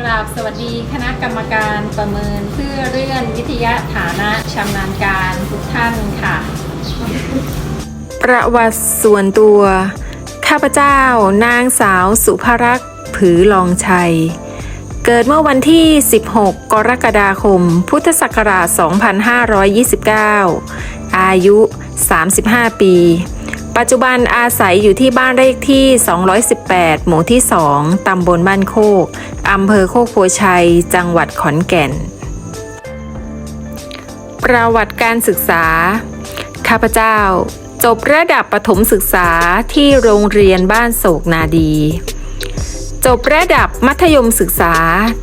กราบสวัสดีคณะกรรมการประเมินเพื่อเลื่อนวิทยาฐานะชำนาญการทุกท่านค่ะ ประวัติส่วนตัว ข้าพเจ้านางสาวสุภรักษ์ผือลองชัย เกิดเมื่อวันที่ 16 กรกฎาคม พุทธศักราช 2529 อายุ 35 ปี ปัจจุบันอาศัยอยู่ที่บ้านเลขที่ 218 หมู่ที่ 2 ตำบลบ้านโคก อำเภอโคกโพชัย จังหวัดขอนแก่น ประวัติการศึกษา ข้าพเจ้า จบระดับประถมศึกษาที่โรงเรียนบ้านโศกนาดี จบระดับมัธยมศึกษา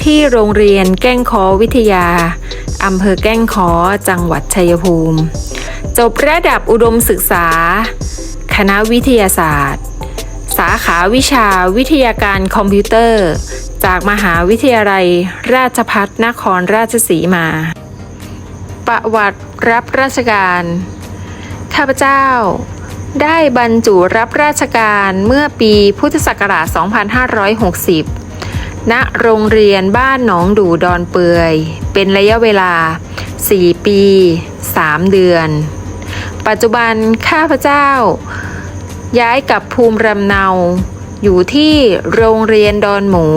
ที่โรงเรียนแก้งคอวิทยา อำเภอแก้งคอจังหวัดชัยภูมิ จบระดับอุดมศึกษา คณะวิทยาศาสตร์ สาขาวิชาวิทยาการคอมพิวเตอร์ จากมหาวิทยาลัย ราชพัฒนครราชสีมา ประวัติรับราชการ ข้าพเจ้าได้บรรจุรับราชการเมื่อปีพุทธศักราช 2560 ณ โรงเรียนบ้านหนองดูดอนเปือย เป็นระยะเวลา 4 ปี 3 เดือน ปัจจุบันข้าพเจ้า ย้ายกับภูมิลำเนา อยู่ที่โรงเรียนดอนหมู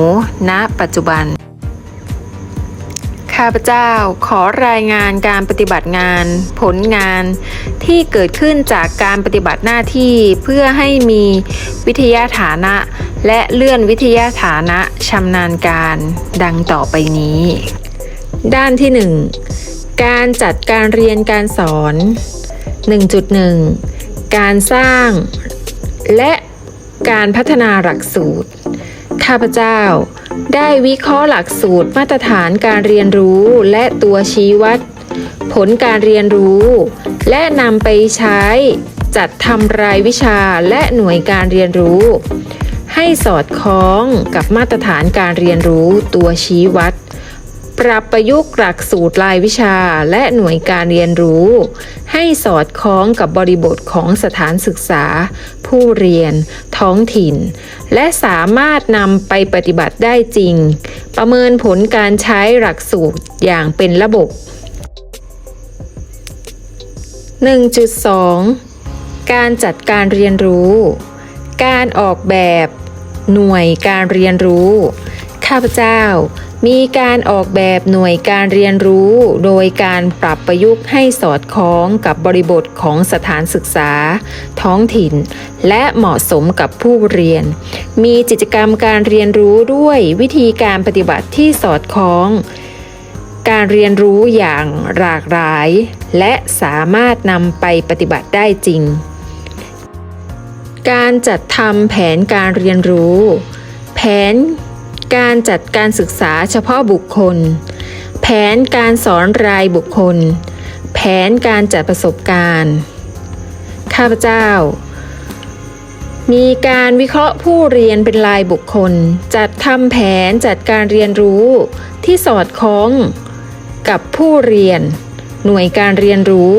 ณปัจจุบัน ข้าพเจ้าขอรายงานการปฏิบัติงาน ผลงานที่เกิดขึ้นจากการปฏิบัติหน้าที่เพื่อให้มีวิทยาฐานะ และเลื่อนวิทยาฐานะชำนาญการดังต่อไปนี้ ด้านที่ 1การจัดการเรียนการสอน 1.1 การสร้างและการพัฒนาหลักสูตร ข้าพเจ้าได้วิเคราะห์หลักสูตรมาตรฐานการเรียนรู้และตัวชี้วัด ผลการเรียนรู้ และนำไปใช้จัดทำรายวิชาและหน่วยการเรียนรู้ ให้สอดคล้องกับมาตรฐานการเรียนรู้ตัวชี้วัด ปรับประยุกต์หลักสูตรรายวิชาและหน่วยการเรียนรู้ ให้สอดคล้องกับบริบทของสถานศึกษา ผู้เรียน ท้องถิ่น และสามารถนำไปปฏิบัติได้จริง ประเมินผลการใช้หลักสูตรอย่างเป็นระบบ 1.2 การจัดการเรียนรู้ การออกแบบ หน่วยการเรียนรู้ ข้าพเจ้า มีการออกแบบหน่วยการเรียนรู้ โดยการปรับประยุกต์ให้สอดคล้องกับบริบทของสถานศึกษา ท้องถิ่น และเหมาะสมกับผู้เรียน มีกิจกรรมการเรียนรู้ด้วยวิธีการปฏิบัติที่สอดคล้อง การเรียนรู้อย่างหลากหลาย และสามารถนำไปปฏิบัติได้จริง การจัดทำแผนการเรียนรู้ แผน การจัดการศึกษาเฉพาะบุคคล แผนการสอนรายบุคคล แผนการจัดประสบการณ์ ข้าพเจ้า มีการวิเคราะห์ผู้เรียนเป็นรายบุคคล จัดทำแผนจัดการเรียนรู้ที่สอดคล้อง กับผู้เรียน หน่วยการเรียนรู้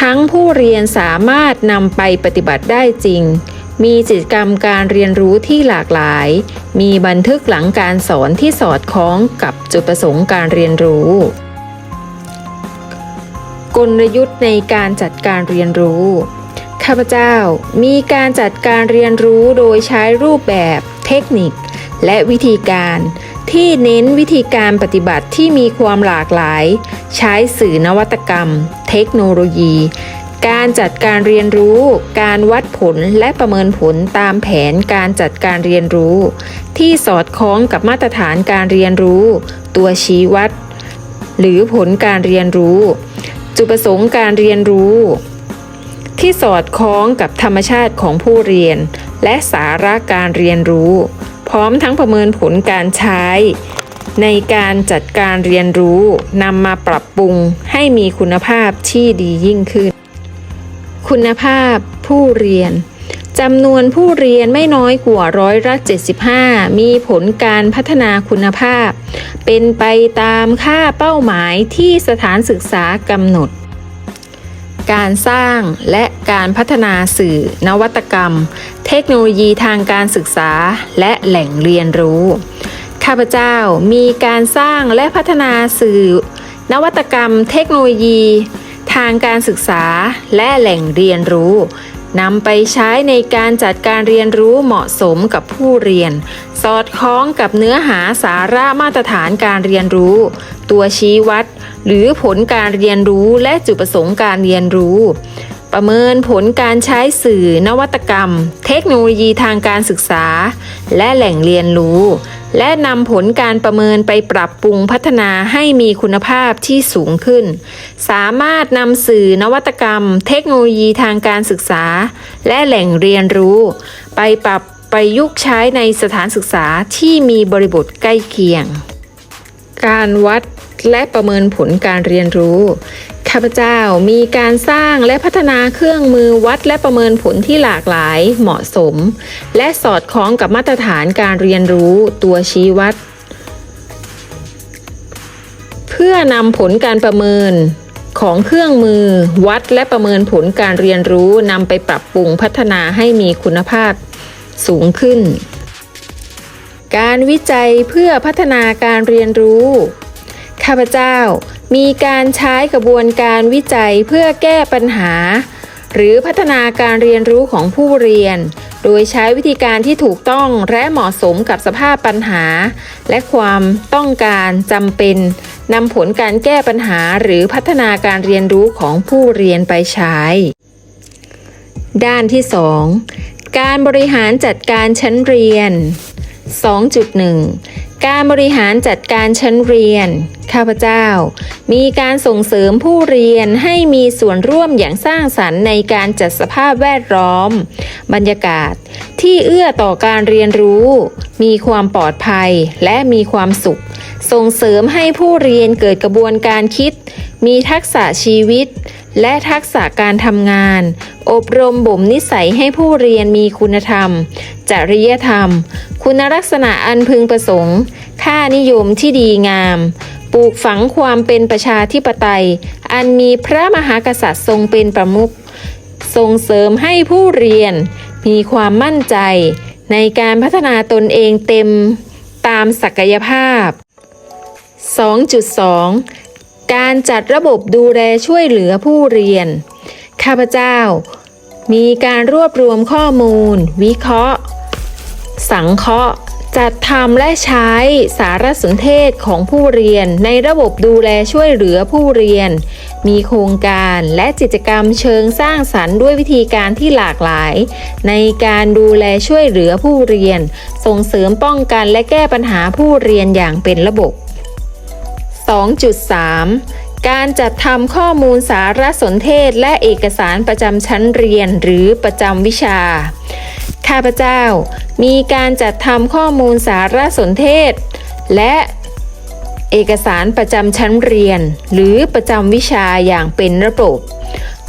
ทั้งผู้เรียนสามารถนำไปปฏิบัติได้จริง มีกิจกรรมการเรียนรู้ที่หลากหลาย มีบันทึกหลังการสอนที่สอดคล้องกับจุดประสงค์การเรียนรู้ กลยุทธ์ในการจัดการเรียนรู้ ข้าพเจ้ามีการจัดการเรียนรู้โดยใช้รูปแบบ เทคนิค และวิธีการ ที่เน้นวิธีการปฏิบัติที่มีความหลากหลาย ใช้สื่อนวัตกรรม เทคโนโลยี การจัดการเรียนรู้ การวัดผลและประเมินผลตามแผนการจัดการเรียนรู้ ที่สอดคล้องกับมาตรฐานการเรียนรู้ ตัวชี้วัด หรือผลการเรียนรู้ จุดประสงค์การเรียนรู้ ที่สอดคล้องกับธรรมชาติของผู้เรียน และสาระการเรียนรู้ พร้อมทั้งประเมินผลการใช้ ในการจัดการเรียนรู้นำมาปรับปรุงให้มีคุณภาพที่ดียิ่งขึ้น คุณภาพผู้เรียนจำนวนผู้เรียนไม่น้อยกว่าร้อยละ75 มีผลการพัฒนาคุณภาพ เป็นไปตามค่าเป้าหมายที่สถานศึกษากำหนด การสร้างและการพัฒนาสื่อ นวัตกรรม เทคโนโลยีทางการศึกษาและแหล่งเรียนรู้ ข้าพเจ้ามีการสร้างและพัฒนาสื่อ นวัตกรรม เทคโนโลยี ทางการศึกษาและแหล่งเรียนรู้นำไปใช้ในการจัดการเรียนรู้เหมาะสมกับผู้เรียน สอดคล้องกับเนื้อหาสาระมาตรฐานการเรียนรู้ ตัวชี้วัด หรือผลการเรียนรู้และจุดประสงค์การเรียนรู้ ประเมินผลการใช้สื่อนวัตกรรม เทคโนโลยีทางการศึกษา และแหล่งเรียนรู้ และนำผลการประเมินไปปรับปรุงพัฒนาให้มีคุณภาพที่สูงขึ้น สามารถนำสื่อนวัตกรรม เทคโนโลยีทางการศึกษา และแหล่งเรียนรู้ ไปปรับประยุกต์ใช้ในสถานศึกษาที่มีบริบทใกล้เคียง การวัดและประเมินผลการเรียนรู้ ข้าพเจ้ามีการสร้างและพัฒนาเครื่องมือวัดและประเมินผลที่หลากหลายเหมาะสม และสอดคล้องกับมาตรฐานการเรียนรู้ตัวชี้วัด เพื่อนำผลการประเมินของเครื่องมือวัดและประเมินผลการเรียนรู้นำไปปรับปรุงพัฒนาให้มีคุณภาพสูงขึ้น การวิจัยเพื่อพัฒนาการเรียนรู้ ข้าพเจ้า มีการใช้กระบวนการวิจัยเพื่อแก้ปัญหา หรือพัฒนาการเรียนรู้ของผู้เรียน โดยใช้วิธีการที่ถูกต้องและเหมาะสมกับสภาพปัญหา และความต้องการจำเป็นนำผลการแก้ปัญหาหรือพัฒนาการเรียนรู้ของผู้เรียนไปใช้ ด้านที่ 2 การบริหารจัดการชั้นเรียน 2.1 การบริหารจัดการชั้นเรียน ข้าพเจ้า มีการส่งเสริมผู้เรียนให้มีส่วนร่วมอย่างสร้างสรรค์ในการจัดสภาพแวดล้อม บรรยากาศที่เอื้อต่อการเรียนรู้ มีความปลอดภัยและมีความสุข ส่งเสริมให้ผู้เรียนเกิดกระบวนการคิด มีทักษะชีวิต และทักษะการทำงาน อบรมบ่มนิสัยให้ผู้เรียนมีคุณธรรม จริยธรรม คุณลักษณะอันพึงประสงค์ ค่านิยมที่ดีงาม ปลูกฝังความเป็นประชาธิปไตย อันมีพระมหากษัตริย์ทรงเป็นประมุขส่งเสริมให้ผู้เรียน มีความมั่นใจ ในการพัฒนาตนเองเต็มตามศักยภาพ 2.2 การจัดระบบดูแลช่วยเหลือผู้เรียน ข้าพเจ้า มีการรวบรวมข้อมูล วิเคราะห์ สังเคราะห์ จัดทำและใช้สารสนเทศของผู้เรียนในระบบดูแลช่วยเหลือผู้เรียน มีโครงการและกิจกรรมเชิงสร้างสรรค์ด้วยวิธีการที่หลากหลาย ในการดูแลช่วยเหลือผู้เรียน ส่งเสริมป้องกันและแก้ปัญหาผู้เรียนอย่างเป็นระบบ 2.3 การจัดทำข้อมูลสารสนเทศและเอกสารประจำชั้นเรียนหรือประจำวิชา ข้าพเจ้า มีการจัดทำข้อมูลสารสนเทศ และเอกสารประจำชั้นเรียน หรือประจำวิชาอย่างเป็นระบบ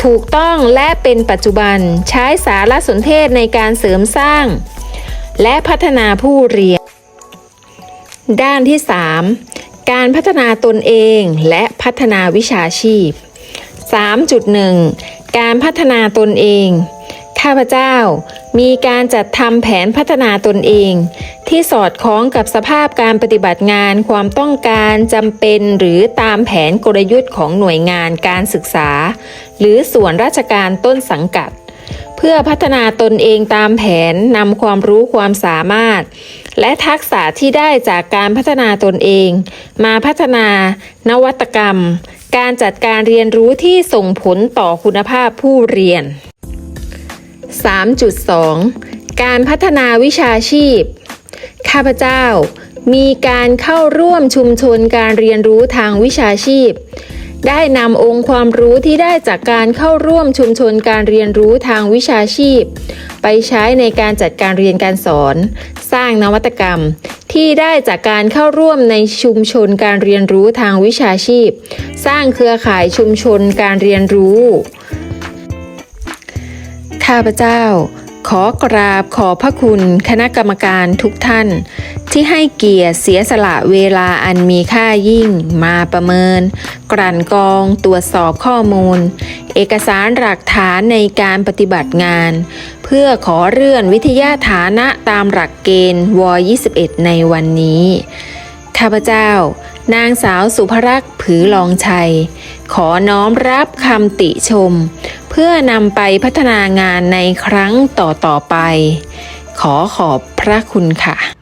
ถูกต้องและเป็นปัจจุบันใช้สารสนเทศในการเสริมสร้าง และพัฒนาผู้เรียน ด้านที่ 3 การพัฒนาตนเองและพัฒนาวิชาชีพ 3.1 การพัฒนาตนเอง ข้าพเจ้ามีการจัดทำแผนพัฒนาตนเอง ที่สอดคล้องกับสภาพการปฏิบัติงานความต้องการจำเป็นหรือตามแผนกลยุทธ์ของหน่วยงานการศึกษา หรือส่วนราชการต้นสังกัด พื่อพัฒนาตนเองตามแผนนำความรู้ความสามารถ และทักษะที่ได้จากการพัฒนาตนเอง มาพัฒนานวัตกรรม การจัดการเรียนรู้ที่ส่งผลต่อคุณภาพผู้เรียน 3.2 การพัฒนาวิชาชีพ ข้าพเจ้ามีการเข้าร่วมชุมชนการเรียนรู้ทางวิชาชีพ ได้นำองค์ความรู้ที่ได้จากการเข้าร่วมชุมชนการเรียนรู้ทางวิชาชีพ ไปใช้ในการจัดการเรียนการสอน สร้างนวัตกรรม ที่ได้จากการเข้าร่วมในชุมชนการเรียนรู้ทางวิชาชีพ สร้างเครือข่ายชุมชนการเรียนรู้ ข้าพเจ้า ขอกราบขอพระคุณคณะกรรมการทุกท่าน ที่ให้เกียรติเสียสละเวลาอันมีค่ายิ่งมาประเมิน กลั่นกองตรวจสอบข้อมูล เอกสารหลักฐานในการปฏิบัติงาน เพื่อขอเลื่อนวิทยาฐานะตามหลักเกณฑ์ว 21 ในวันนี้ข้าพเจ้า นางสาวสุภรักษ์ผือลองชัย ขอน้อมรับคำติชม เพื่อนำไปพัฒนางานในครั้งต่อๆไป ขอขอบพระคุณค่ะ